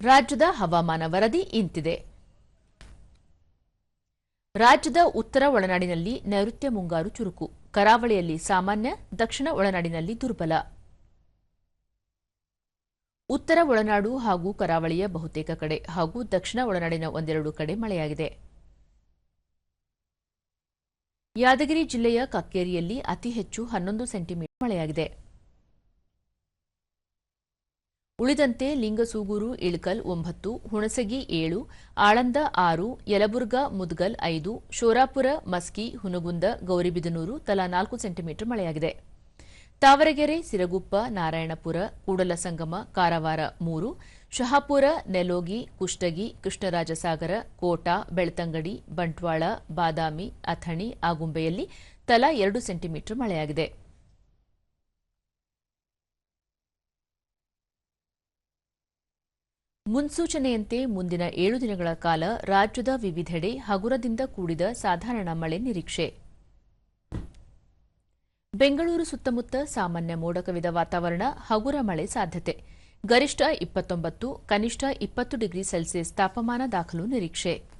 ರಾಜ್ಯದ ಹವಾಮಾನ ವರದಿ ಇಂತಿದೆ. ರಾಜ್ಯದ ಉತ್ತರ ಒಳನಾಡಿನಲ್ಲಿ ನೈಋತ್ಯ ಮುಂಗಾರು ಚುರುಕು, ಕರಾವಳಿಯಲ್ಲಿ ಸಾಮಾನ್ಯ, ದಕ್ಷಿಣ ಒಳನಾಡಿನಲ್ಲಿ ದುರ್ಬಲ. ಉತ್ತರ ಒಳನಾಡು ಹಾಗೂ ಕರಾವಳಿಯ ಬಹುತೇಕ ಕಡೆ ಹಾಗೂ ದಕ್ಷಿಣ ಒಳನಾಡಿನ ಒಂದೆರಡು ಕಡೆ ಮಳೆಯಾಗಿದೆ. ಯಾದಗಿರಿ ಜಿಲ್ಲೆಯ ಕಕ್ಕೇರಿಯಲ್ಲಿ ಅತಿ ಹೆಚ್ಚು ಹನ್ನೊಂದು ಸೆಂಟಿಮೀಟರ್ ಮಳೆಯಾಗಿದೆ. ಉಳಿದಂತೆ ಲಿಂಗಸೂಗೂರು, ಇಳಕಲ್ ಒಂಬತ್ತು, ಹುಣಸಗಿ ಏಳು, ಆಳಂದ ಆರು, ಯಲಬುರ್ಗಾ ಮುದ್ಗಲ್ ಐದು, ಶೋರಾಪುರ ಮಸ್ಕಿ, ಹುನಗುಂದ, ಗೌರಿಬಿದನೂರು ತಲಾ ನಾಲ್ಕು ಸೆಂಟಿಮೀಟರ್ ಮಳೆಯಾಗಿದೆ. ತಾವರಗೆರೆ, ಸಿರಗುಪ್ಪ, ನಾರಾಯಣಪುರ, ಕೂಡಲಸಂಗಮ, ಕಾರವಾರ ಮೂರು, ಶಹಾಪುರ, ನೆಲೋಗಿ, ಕುಷ್ಟಗಿ, ಕೃಷ್ಣರಾಜಸಾಗರ, ಕೋಟಾ, ಬೆಳ್ತಂಗಡಿ, ಬಂಟ್ವಾಳ, ಬಾದಾಮಿ, ಅಥಣಿ, ಆಗುಂಬೆಯಲ್ಲಿ ತಲಾ ಎರಡು ಸೆಂಟಿಮೀಟರ್ ಮಳೆಯಾಗಿದೆ. ಮುನ್ಸೂಚನೆಯಂತೆ ಮುಂದಿನ ಏಳು ದಿನಗಳ ಕಾಲ ರಾಜ್ಯದ ವಿವಿಧೆಡೆ ಹಗುರದಿಂದ ಕೂಡಿದ ಸಾಧಾರಣ ಮಳೆ ನಿರೀಕ್ಷೆ. ಬೆಂಗಳೂರು ಸುತ್ತಮುತ್ತ ಸಾಮಾನ್ಯ ಮೋಡಕವಿದ ವಾತಾವರಣ, ಹಗುರ ಮಳೆ ಸಾಧ್ಯತೆ. ಗರಿಷ್ಠ ಇಪ್ಪತ್ತೊಂಬತ್ತು, ಕನಿಷ್ಠ ಇಪ್ಪತ್ತು ಡಿಗ್ರಿ ಸೆಲ್ಸಿಯಸ್ ತಾಪಮಾನ ದಾಖಲು ನಿರೀಕ್ಷೆ.